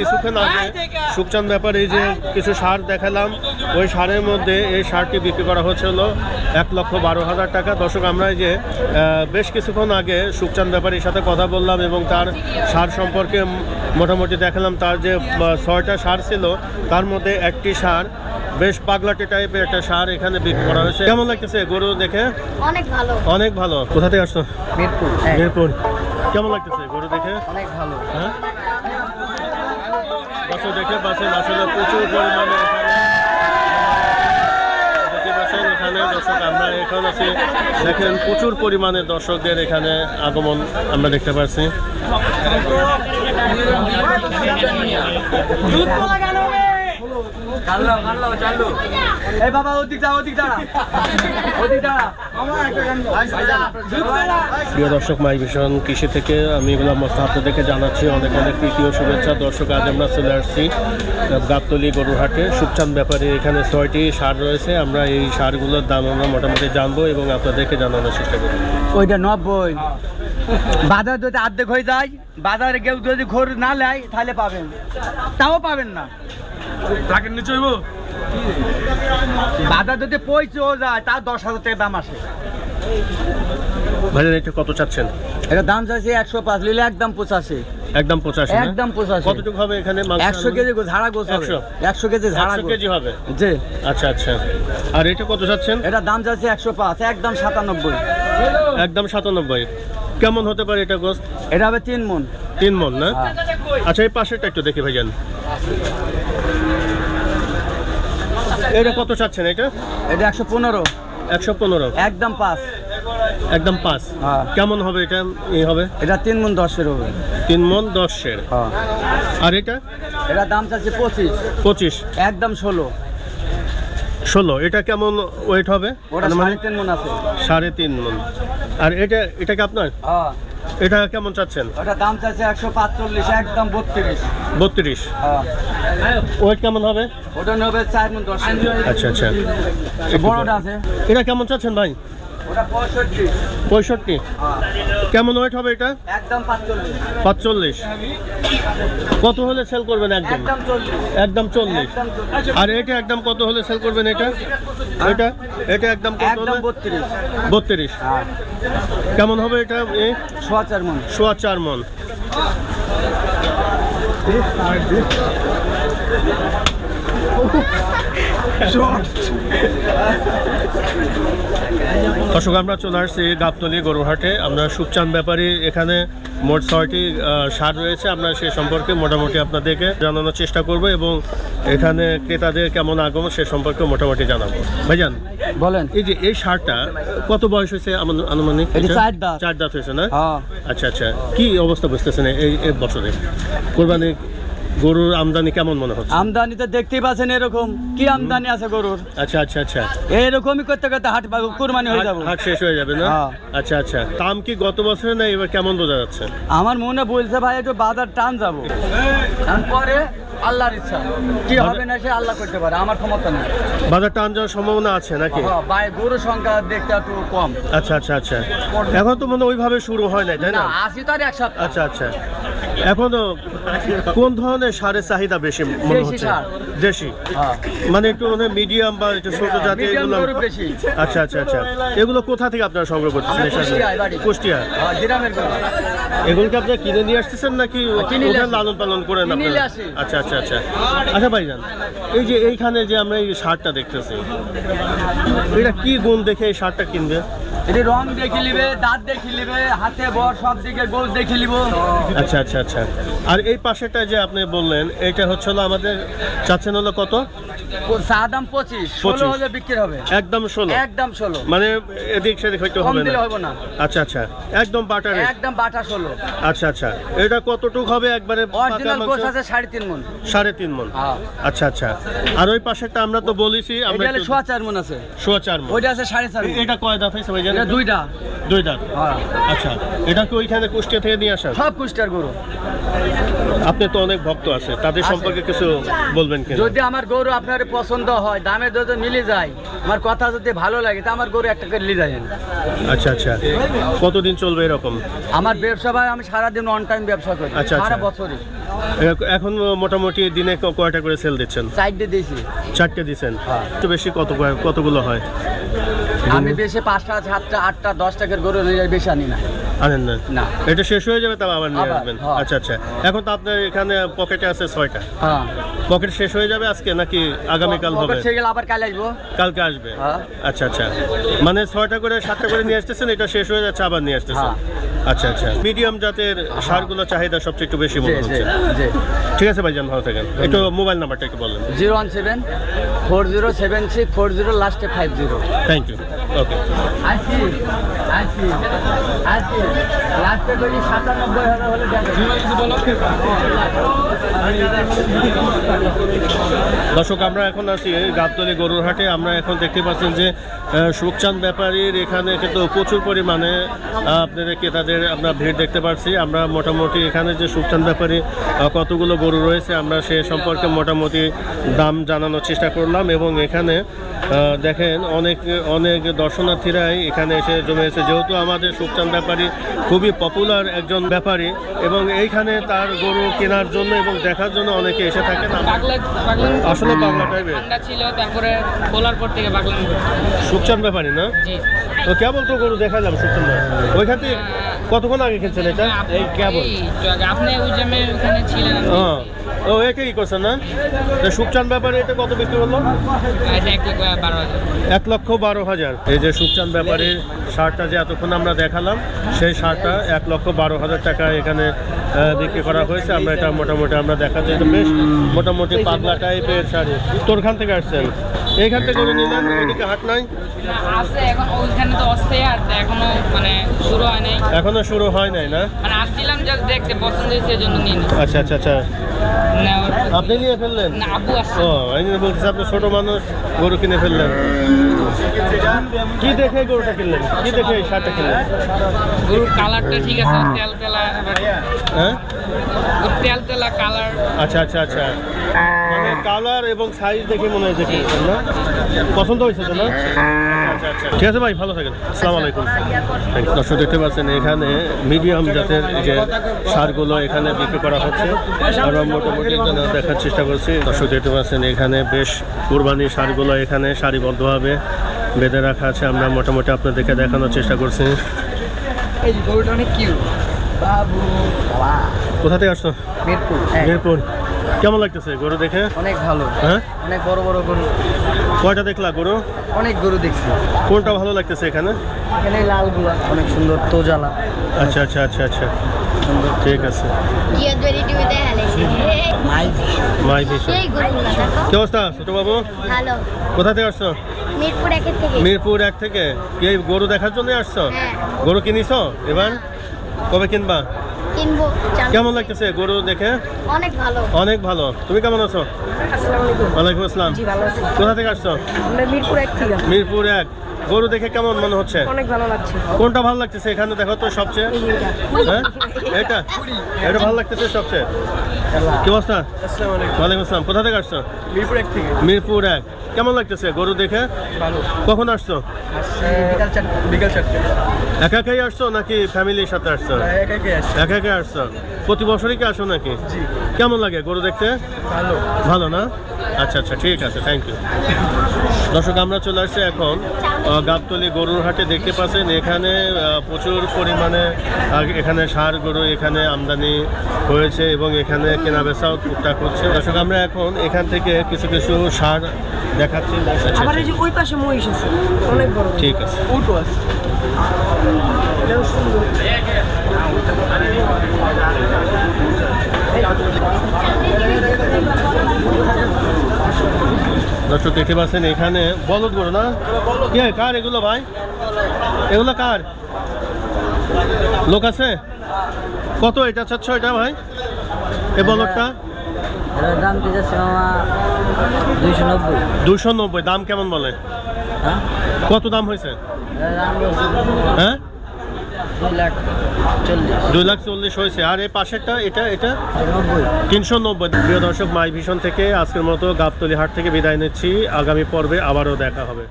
কিছুক্ষণ আগে সুকচান ব্যাপারে যে কিছু সার দেখালাম ওই সারের মধ্যে এই সারটি বিক্রি করা হচ্ছিল এক লক্ষ বারো হাজার টাকা। দর্শক আমরা এই যে আহ, বেশ কিছুক্ষণ আগে সুকচান ব্যাপারীর সাথে কথা বললাম এবং তার সার সম্পর্কে মোটামুটি দেখালাম। তার যে ছয়টা সার ছিল তার মধ্যে একটি সার বেশ পাগলাটি টাইপের একটা সার এখানে বিক্রি করা হয়েছে। কেমন লাগতেছে গরু দেখে? অনেক ভালো। অনেক ভালো। কোথা থেকে আসছো? মিরপুর হ্যাঁ। মিরপুর। কেমন লাগতেছে গরু দেখে? অনেক ভালো। হ্যাঁ? দেখতে পাচ্ছেন, আসলে প্রচুর পরিমাণে দেখতে পাচ্ছেন, এখানে দর্শক, আমরা এখন আছি। দেখেন, প্রচুর পরিমাণে দর্শকদের এখানে আগমন আমরা দেখতে পাচ্ছি। এই বাবা ওদিক যা ওদিক দাঁড়া। ওদিক দাঁড়া। প্রিয় দর্শক মাই ভীষণ কৃষি থেকে আমি এগুলো মস্ত আপনাদেরকে জানাচ্ছি অনেক অনেক প্রীতি ও শুভেচ্ছা। দর্শক আজ আমরা চলে আসছি গাবতলি গরুরহাটে। সুকচান ব্যাপারে এখানে ছয়টি সার রয়েছে। আমরা এই সারগুলোর দাম আমরা মোটামুটি জানব এবং আপনাদেরকে জানানোর চেষ্টা করব। ওইটা নব্বই। বাজার যদি অর্ধেক হয়ে যায় বাজারে কেউ যদি ঘর না নেয় তাহলে পাবেন। তাও পাবেন না। ট্রাকের নিচে হইব? বাজার যদি পয়সেও যায় তার দশ হাজার টাকা দাম আসে। ভাইজান এটা কত চাচ্ছেন? এটা দাম চাইছে একশো পাঁচ লিলে একদম পঁচাশি। একদম পঁচাশি একদম পঁচাশি। কতটুকু হবে এখানে একশো কেজি ঝাড়া গোছ হবে। একশো? একশো কেজি ঝাড়া কেজি হবে? জি। আচ্ছা আচ্ছা। আর এটা কত চাচ্ছেন? এটা দাম চাইছে একশো পাঁচ একদম সাতানব্বই। একদম সাতানব্বই। কেমন হতে পারে এটা গোস্ত এটা হবে তিন মন। তিন মন না? হ্যাঁ। আচ্ছা এই পাশেরটা একটু দেখি ভাইজান। এটা কত চাচ্ছেন এটা? এটা একশো পনেরো। একশো পনেরো। একদম পাঁচ একদম পাঁচ হ্যাঁ। কেমন হবে এটা? এই হবে? এটা তিন মন দশের হবে। তিন মন দশের। হ্যাঁ। আর এটা? এটা দাম চাচ্ছে পঁচিশ। পঁচিশ। একদম ষোলো। ষোলো। এটা কেমন ওয়েট হবে? মানে সাড়ে তিন মন আছে। সাড়ে তিন মন। আর এটা এটা কি আপনার? হ্যাঁ। এটা কেমন চাচ্ছেন? ওটা দাম চাচ্ছে একশো পাঁচচল্লিশ একদম বত্রিশ। বত্রিশ। হ্যাঁ। ওয়েট কেমন হবে? ওটা নেবে চার মন দশ। আচ্ছা আচ্ছা। বড়টা আছে। এটা কেমন চাচ্ছেন ভাই? ওটা পঁয়ষট্টি। পঁয়ষট্টি। হ্যাঁ। কেমন ওয়েট হবে এটা? একদম পাঁচচল্লিশ। পাঁচচল্লিশ। কত হলে সেল করবেন একদম? একদম চল্লিশ। একদম চল্লিশ। একদম চল্লিশ। আর এটা একদম কত হলে সেল করবেন এটা? এটা? এটা একদম কত হলে? বত্রিশ। বত্রিশ। হ্যাঁ। কেমন হবে এটা? এ? সোয়া চার মন। সোয়া চার মন। দর্শক আমরা চলে আসছি গাবতলি গরুহাটে আমরা সুকচান ব্যাপারী এখানে মোট ছয়টি সার রয়েছে। আমরা সে সম্পর্কে মোটামুটি আপনাদেরকে জানানোর চেষ্টা করব এবং এখানে ক্রেতাদের কেমন আগমন সে সম্পর্কে মোটামুটি জানাব। ভাইজান বলেন। এই যে এই সারটা কত বয়স হয়েছে আনুমানিক? চার দাঁত। হয়েছে না? হ্যাঁ। আচ্ছা আচ্ছা। কি অবস্থা বুঝতেছেন এই এই বছরে? কোরবানি গরুর আমদানি কেমন মনে হচ্ছে? আমদানি তো দেখতেই পাচ্ছেন এরকম। কি আমদানি আছে গরুর? আচ্ছা আচ্ছা আচ্ছা। এরকমই করতে করতে হাট পাবো কুরবানি হয়ে যাবে। হাট- শেষ হয়ে যাবে না? হ্যাঁ। আচ্ছা আচ্ছা। দাম কি গত বছর না এবার কেমন বোঝা যাচ্ছে? আমার মনে বলছে ভাই একটু বাজার টান যাব। তারপরে আল্লাহর ইচ্ছা। কি হবে না সে আল্লাহ করতে পারে আমার ক্ষমতা নেই। বাজার টান যাওয়ার সম্ভাবনা আছে নাকি? হ্যাঁ, ভাই গরুর সংখ্যা দেখতে একটু কম। আচ্ছা আচ্ছা আচ্ছা। এখন তো মনে ওইভাবে শুরু হয় নাই তাই না? না আসি তার এক সপ্তাহ। আচ্ছা আচ্ছা। এখনও কোন ধরনের সারের চাহিদা বেশি মনে হচ্ছে। দেশি? হ্যাঁ। মানে একটু মানে মিডিয়াম বা একটু ছোট জাতি এগুলো আচ্ছা আচ্ছা আচ্ছা। এগুলো কোথা থেকে আপনারা সংগ্রহ করতেছেন। কুষ্টিয়া। হ্যাঁ, গরু এগুলোকে আপনারা কিনে নিয়ে আসতেছেন নাকি কিনে ওখানে লালন পালন করেন আপনারা? আচ্ছা আচ্ছা আচ্ছা। আচ্ছা ভাইজান এই যে এইখানে যে আমরা এই শার্টটা দেখতেছি এটা কি গুণ দেখে এই শার্টটা কিনবে? এটি রং দেখে নিবে দাঁত দেখে নিবে হাতে বর সব দিকে গোল দেখে নিব। আচ্ছা আচ্ছা আচ্ছা। আর এই পাশেটা যে আপনি বললেন এটা হচ্ছে হলো আমাদের চাচ্ছেন হলো কত? চা দাম পঁচিশ। ষোলো হলে বিক্রি হবে। একদম ষোলো। একদম ষোলো। মানে এদিক সেদিক কম হবে না? হবে না। আচ্ছা আচ্ছা। একদম বাটারে একদম বাটা ষোলো। আচ্ছা আচ্ছা। এটা কতটুক হবে একবারে অরিজিনাল? আছে সাড়ে তিন মন সাড়ে তিন মন হ্যাঁ। আচ্ছা আচ্ছা। আর ওই পাশেরটা আমরা তো বলেছি আমরা এটা সোয়া চার মন আছে। সোয়া চার মন ওইটা আছে সাড়ে চার এটা কয় হয়েছে দুইটা। দুই হ্যাঁ। আচ্ছা। এটা কি ওইখানে কুষ্টিয়া থেকে নিয়ে আসা সব কুষ্টার গরু। আপনি তো অনেক ভক্ত আছে তাদের সম্পর্কে কিছু বলবেন কিনা? যদি আমার গরু আপনার পছন্দ হয় দামে যদি মিলে যায় আমার কথা যদি ভালো লাগে তা আমার গরু একটা করে নিয়ে যায় আচ্ছা আচ্ছা। কতদিন চলবে এরকম? আমার ব্যবসা ভাই আমি সারাদিন অন টাইম ব্যবসা করি আচ্ছা, আচ্ছা। সারা বছরই। এখন মোটামুটি দিনে কয়টা করে সেল দিচ্ছেন? সাইডে দিয়েছি চারটে দিচ্ছেন। হ্যাঁ। একটু বেশি কত কতগুলো হয়? আমি বেশি পাঁচটা সাতটা আটটা দশ টাকার গরু নিয়ে বেশি আনি না। আনেন না? না। এটা শেষ হয়ে যাবে তাও আবার নিয়ে আসবেন। হ্যাঁ। আচ্ছা আচ্ছা। এখন তো আপনার এখানে পকেটে আছে ছয়টা। হ্যাঁ। পকেট শেষ হয়ে যাবে আজকে নাকি আগামীকাল হবে? আবার কাল আসব। কালকে আসবে? হ্যাঁ। আচ্ছা আচ্ছা। মানে ছয়টা করে সাতটা করে নিয়ে আসতেছেন এটা শেষ হয়ে যাচ্ছে আবার নিয়ে আসতেছেন। আচ্ছা আচ্ছা। মিডিয়াম জাতের সারগুলো চাহিদা সবচেয়ে একটু বেশি মনে হচ্ছে। ঠিক আছে ভাইজান ভালো থাকেন। একটু মোবাইল নাম্বারটা একটু বলেন। Zero one seven four zero seven six four zero লাস্টে five zero. Thank you okay দর্শক আমরা এখন আছি গাবতলি গরুর হাটে। আমরা এখন দেখতে পাচ্ছেন যে সুখচাঁদ ব্যাপারীর এখানে কিন্তু প্রচুর পরিমাণে আপনাদের ক্রেতাদের আমরা ভিড় দেখতে পাচ্ছি আমরা মোটামুটি এখানে যে সুখচাঁদ ব্যাপারী কতগুলো গরু রয়েছে, আমরা সে সম্পর্কে মোটামুটি দাম জানানোর চেষ্টা করলাম এবং এখানে দেখেন অনেক অনেক দর্শনার্থীরাই এখানে এসে জমে জমেছে। যেহেতু আমাদের সুখচাঁদ ব্যাপারী খুবই পপুলার একজন ব্যাপারী এবং এইখানে তার গরু কেনার জন্য এবং দেখার জন্য অনেকে এসে থাকেন। আসলে পাগলা টাইপের ছিল তারপরে খোলার পর থেকে পাগলামি করছে। ব্যাপারী না? তো কেবল তো গরু দেখালাম সুখচাঁদ ব্যাপারী। ওইখান থেকে কতক্ষণ আগে কিনছেন এটা? এই কেবল। আপনি ওই জামে ওখানে ছিলেন। হ্যাঁ। ও একই করছেন না তো সুখচাঁদ ব্যাপারে এটা কত বিক্রি করল এক লক্ষ বারো হাজার। এই যে সুখচাঁদ ব্যাপারীর শার্টটা যে এতক্ষণ আমরা দেখালাম সেই শার্টটা এক লক্ষ বারো হাজার টাকা এখানে বিক্রি করা হয়েছে। আমরা এটা মোটামুটি আমরা দেখা যায় বেশ মোটামুটি পাতলা টাইপের শাড়ি। তোরখান থেকে আসছেন? এইখান থেকে গরু নিলেন ওইদিকে হাট নাই? আছে এখন ওইখানে তো অস্থায়ী আর এখনও মানে শুরু হয় নাই। এখনও শুরু হয় নাই না? মানে আসছিলাম জাস্ট দেখতে পছন্দ হয়েছে এই জন্য নিয়ে আচ্ছা আচ্ছা আচ্ছা। আপনি নিয়ে ফেললেন? না আব্বু আসছে। ও এই জন্য বলতেছি আপনি ছোট মানুষ গরু কিনে ফেললেন। কি দেখে গরুটা কিনলেন? কি দেখে শার্টটা কিনলেন? গরুর কালারটা ঠিক আছে তেল তেলা হ্যাঁ? তেল তেলা কালার। আচ্ছা আচ্ছা আচ্ছা। কালার এবং সাইজ দেখে মনে হয় নিয়েছেন না? পছন্দ হয়েছে তো না? আচ্ছা আচ্ছা ঠিক আছে ভাই ভালো থাকেন। আসসালামু আলাইকুম। দর্শক দেখতে পাচ্ছেন এখানে মিডিয়াম জাতের যে সারগুলো এখানে বিক্রি করা হচ্ছে। আমরা মোটামুটি এখানে দেখার চেষ্টা করছি। দর্শক দেখতে পাচ্ছেন এখানে বেশ কুরবানি সারগুলো এখানে সারিবদ্ধভাবে বেঁধে রাখা আছে। আমরা মোটামুটি আপনাদেরকে দেখানোর চেষ্টা করছি। কোথা থেকে আসছো? মিরপুর। মিরপুর। কেমন লাগতেছে গরু দেখে? অনেক ভালো। হ্যাঁ? অনেক বড় বড় গরু। কয়টা দেখলা গরু? অনেক গরু দেখছি। কোনটা ভালো লাগতেছে এখানে? এখানে লালগুলো অনেক সুন্দর তো তোজালা। আচ্ছা আচ্ছা আচ্ছা আচ্ছা। ঠিক আছে। মাই কি অবস্থা ছোট বাবু? ভালো। কোথা থেকে আসছো? মিরপুর একের থেকে। মিরপুর এক থেকে। কি গরু দেখার জন্য আসছো? হ্যাঁ। গরু কিনিছো এবার? কবে কিনবা? কিনবো কেমন লাগতেছে গরু দেখে? অনেক ভালো। অনেক ভালো। তুমি কেমন আছো? ওয়ালাইকুম আসসালাম। কোথা থেকে আসছো? মিরপুর এক থেকে। মিরপুর এক। গরু দেখে কেমন মনে হচ্ছে? অনেক ভালো লাগছে। কোনটা ভালো লাগতেছে এখানে দেখো তো সবচেয়ে। হ্যাঁ? এটা এটা ভালো লাগতেছে সবচেয়ে? কি অবস্থা? ওয়ালাইকুম আসসালাম। কোথা থেকে আসছো? মিরপুর এক থেকে। মিরপুর এক। কেমন লাগতেছে গরু দেখে? ভালো। কখন আসছো বিকাল চারটে। বিকাল চারটে। একা একাই আসছো নাকি ফ্যামিলির সাথে আসছো? এক একা একাই আসছো? প্রতি বছরই কি আসো নাকি? কেমন লাগে গরু দেখতে? ভালো। ভালো না? আচ্ছা আচ্ছা ঠিক আছে থ্যাংক ইউ দর্শক আমরা চলে আসছি এখন গাবতলী গরুর হাটে দেখতে পাচ্ছেন এখানে প্রচুর পরিমাণে এখানে সার গরু এখানে আমদানি হয়েছে এবং এখানে কেনা বেচাও টুকটাক হচ্ছে। দর্শক আমরা এখন এখান থেকে কিছু কিছু সার দেখাচ্ছি। ঠিক আছে। দর্শক দেখতে পাচ্ছেন এখানে বলদ গরু না? কে? কার এগুলো ভাই? এগুলো কার? লোক আছে? কত এটা? চাচ্ছ এটা ভাই? এ বলদটা? দাম দুশো নব্বই। দাম কেমন বলে? কত দাম হয়েছে? হ্যাঁ? দুই লাখ চল্লিশ দুই লাখ চল্লিশ হয়েছে। আর এই পাশেরটা, এটা এটা? তিনশো নব্বই। প্রিয় দর্শক মাই ভীষণ থেকে আজকের মতো গাবতলি হাট থেকে বিদায় নিচ্ছি। আগামী পর্বে আবারও দেখা হবে।